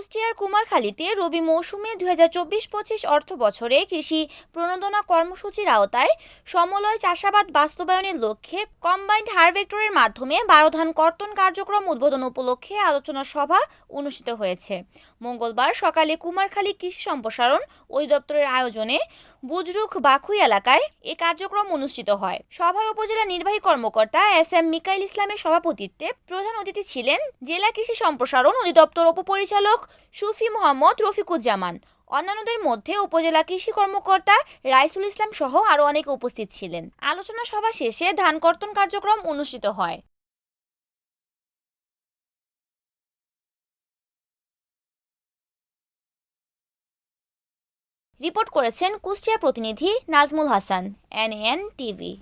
কুষ্টিয়ার কুমারখালীতে রবি মৌসুমে দুই হাজার চব্বিশ পঁচিশ অর্থ বছরে কৃষি প্রণোদনা কর্মসূচির আওতায় সমলয় চাষাবাদ বাস্তবায়নের লক্ষ্যে কম্বাইন্ড হারভেক্টরের মাধ্যমে বারো ধান কর্তন কার্যক্রম উদ্বোধন উপলক্ষে আলোচনা সভা অনুষ্ঠিত হয়েছে। মঙ্গলবার সকালে কুমারখালী কৃষি সম্প্রসারণ অধিদপ্তরের আয়োজনে বুজরুখ বাখুই এলাকায় এ কার্যক্রম অনুষ্ঠিত হয়। সভায় উপজেলা নির্বাহী কর্মকর্তা এস এম মিকাইল ইসলামের সভাপতিত্বে প্রধান অতিথি ছিলেন জেলা কৃষি সম্প্রসারণ অধিদপ্তর উপপরিচালক সুফি মোহাম্মদ রফিকুজ্জামান। অন্যান্যদের মধ্যে উপজেলা কৃষি কর্মকর্তা রাইসুল ইসলাম সহ আরও অনেকে উপস্থিত ছিলেন। আলোচনা সভা শেষে ধান কর্তন কার্যক্রম অনুষ্ঠিত হয়। রিপোর্ট করেছেন কুষ্টিয়া প্রতিনিধি নাজমুল হাসান, এনএন টিভি।